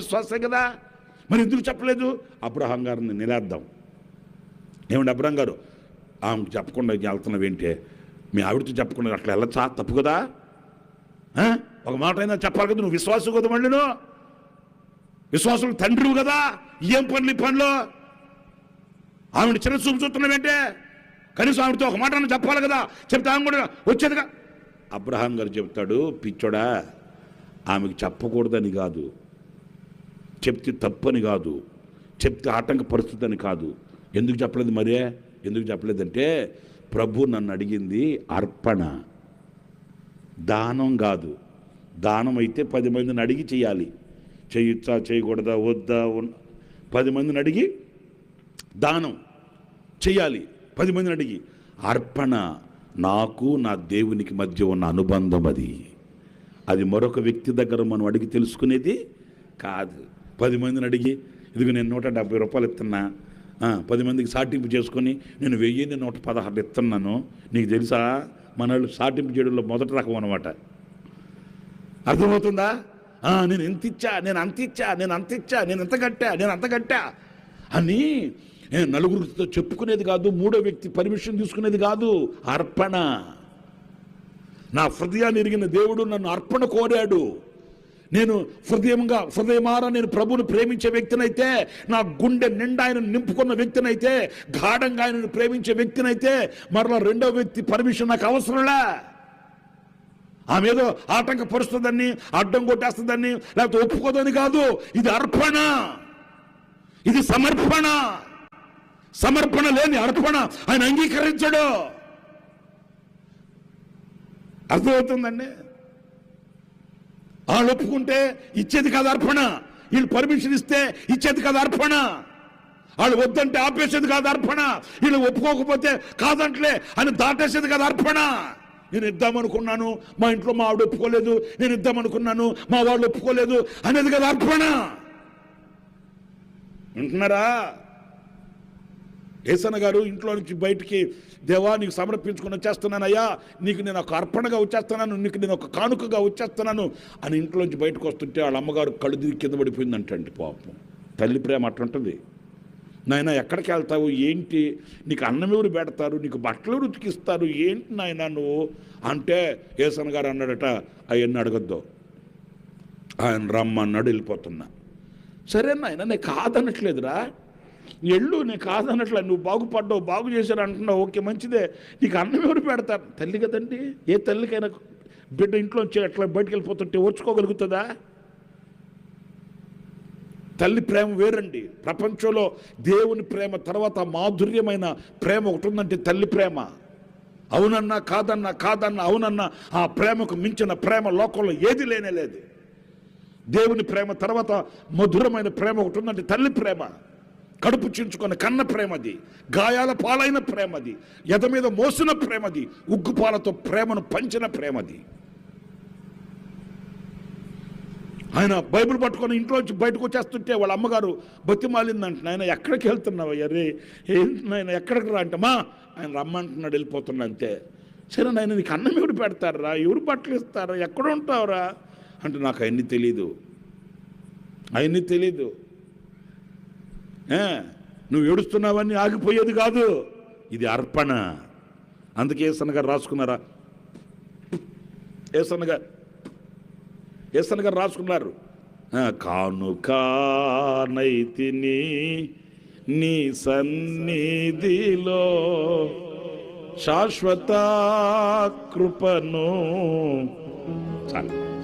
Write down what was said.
విశ్వాసే కదా. మరి ఎందుకు చెప్పలేదు? అబ్రహాం గారిని నిలేద్దాం ఏమండి అబ్రహాం గారు? ఆమెకు చెప్పకుండా వెళ్తున్నావు ఏంటి? మీ ఆవిడతో చెప్పకుండా అట్లా వెళ్ళచ్చా? తప్పు కదా. ఒక మాట అయినా చెప్పాలి కదా నువ్వు విశ్వాసం కదా మళ్ళీ విశ్వాసం తండ్రివు కదా. ఏం పనులు ఈ పనులు? ఆవిడ చిన్న చూపు చూస్తున్నావేంటే కనీసం ఆవిడతో ఒక మాట చెప్పాలి కదా. చెప్తే ఆమె కూడా వచ్చేదిగా. అబ్రహాం గారు చెప్తాడు పిచ్చోడా ఆమెకు చెప్పకూడదని కాదు. చెప్తే తప్పని కాదు. చెప్తే ఆటంకపరుస్తుందని కాదు. ఎందుకు చెప్పలేదు మరే? ఎందుకు చెప్పలేదంటే ప్రభు నన్ను అడిగింది అర్పణ. దానం కాదు. దానం అయితే పది మందిని అడిగి చేయాలి. చేయొచ్చా చేయకూడదా వద్దా పది మందిని అడిగి దానం చేయాలి. పది మందిని అడిగి. అర్పణ నాకు నా దేవునికి మధ్య ఉన్న అనుబంధం అది. అది మరొక వ్యక్తి దగ్గర మనం అడిగి తెలుసుకునేది కాదు. పది మందిని అడిగి ఇదిగో నేను నూట డెబ్బై రూపాయలు ఇస్తున్నా పది మందికి సాటింపు చేసుకొని నేను వెయ్యిన్ని నూట పదహారు ఇస్తున్నాను నీకు తెలుసా? మన వాళ్ళు సాటింపు చేయడంలో మొదటి రకం అనమాట అర్థమవుతుందా? నేను ఎంత ఇచ్చా నేను అంత ఇచ్చా నేను అంత ఇచ్చా నేను ఎంత కట్టా నేను అంత కట్టా అని నేను నలుగురితో చెప్పుకునేది కాదు మూడో వ్యక్తి పర్మిషన్ తీసుకునేది కాదు అర్పణ. నా హృదయాన్ని ఎరిగిన దేవుడు నన్ను అర్పణ కోరాడు. నేను హృదయంగా హృదయమారా నేను ప్రభుని ప్రేమించే వ్యక్తినైతే నా గుండె నిండా ఆయన నింపుకున్న వ్యక్తినైతే గాఢంగా ఆయనను ప్రేమించే వ్యక్తినైతే మరలా రెండో వ్యక్తి పర్మిషన్ నాకు అవసరంలే. ఆమె ఏదో ఆటంకపరుస్తుందని అడ్డం కొట్టేస్తుందని లేకపోతే ఒప్పుకోదని కాదు ఇది అర్పణ. ఇది సమర్పణ. సమర్పణ లేని అర్పణ ఆయన అంగీకరించడు. అర్థమవుతుందండి? వాళ్ళు ఒప్పుకుంటే ఇచ్చేది కాదు అర్పణ. వీళ్ళు పర్మిషన్ ఇస్తే ఇచ్చేది కాదు అర్పణ. వాళ్ళు వద్దంటే ఆపేసేది కాదు అర్పణ. వీళ్ళు ఒప్పుకోకపోతే కాదంట్లే అని దాటేసేది కాదు అర్పణ. నేను ఇద్దామనుకున్నాను మా ఇంట్లో మా ఆవిడ ఒప్పుకోలేదు నేను ఇద్దామనుకున్నాను మా వాళ్ళు ఒప్పుకోలేదు అనేది కదా అర్పణ. వింటున్నారా? ఏసన్న గారు ఇంట్లో నుంచి బయటికి దేవా నీకు సమర్పించుకుని వచ్చేస్తున్నానయ్యా. నీకు నేను ఒక అర్పణగా వచ్చేస్తున్నాను. నీకు నేను ఒక కానుకగా వచ్చేస్తున్నాను. అని ఇంట్లో నుంచి బయటకు వస్తుంటే వాళ్ళ అమ్మగారు కళ్ళు దిగి కింద పడిపోయిందంటండి పాపం. తల్లి ప్రేమ అట్లుంటుంది నాయన ఎక్కడికి వెళ్తావు? ఏంటి? నీకు అన్నం ఎవరు పెడతారు? నీకు బట్టలు ఉతికిస్తారు? ఏంటి నాయన నువ్వు? అంటే ఏసన్న గారు అన్నాడట అవన్నీ అడగద్దు. ఆయన రమ్మన్నాడు వెళ్ళిపోతున్నా. సరే నాయన నేను కాదనట్లేదురా. ఎళ్ళు నేను కాదన్నట్ల నువ్వు బాగుపడ్డావు బాగు చేశారు అంటున్నావు ఓకే మంచిదే. నీకు అన్నం ఎవరు పెడతారు? తల్లి కదండి. ఏ తల్లికైనా బిడ్డ ఇంట్లో వచ్చి అట్లా బయటికి వెళ్ళిపోతుంటే ఓర్చుకోగలుగుతుందా? తల్లి ప్రేమ వేరండి. ప్రపంచంలో దేవుని ప్రేమ తర్వాత మాధుర్యమైన ప్రేమ ఒకటి ఉందంటే తల్లి ప్రేమ. అవునన్నా కాదన్నా కాదన్నా అవునన్నా ఆ ప్రేమకు మించిన ప్రేమ లోకంలో ఏది లేనే లేదు. దేవుని ప్రేమ తర్వాత మధురమైన ప్రేమ ఒకటి ఉందంటే తల్లి ప్రేమ. కడుపు చించుకున్న కన్న ప్రేమది గాయాల పాలైన ప్రేమది ఎద మీద మోసిన ప్రేమది ఉగ్గుపాలతో ప్రేమను పంచిన ప్రేమది. ఆయన బైబిల్ పట్టుకొని ఇంట్లోంచి బయటకు వచ్చేస్తుంటే వాళ్ళ అమ్మగారు బతిమాలిందంట ఆయన ఎక్కడికి వెళ్తున్నావు అరే ఏంటి ఎక్కడికి రా? అంటే మా ఆయన రమ్మంటున్నాడు వెళ్ళిపోతున్నా అంతే. సరే నాయన నీకు అన్నం ఎవరు పెడతారా ఎవరు బట్టలు ఇస్తారా? ఎక్కడ ఉంటావురా? అంటే నాకు అవన్నీ తెలీదు. అవన్నీ తెలీదు. నువ్వు ఏడుస్తున్నావని ఆగిపోయేది కాదు. ఇది అర్పణ. అందుకే ఏసన్న గారు రాసుకున్నారా? ఏసన్న గారు ఏసన్న గారు రాసుకున్నారు. ఆ, కానుకానైతిని నీ సన్నిధిలో శాశ్వత కృపను చాలు.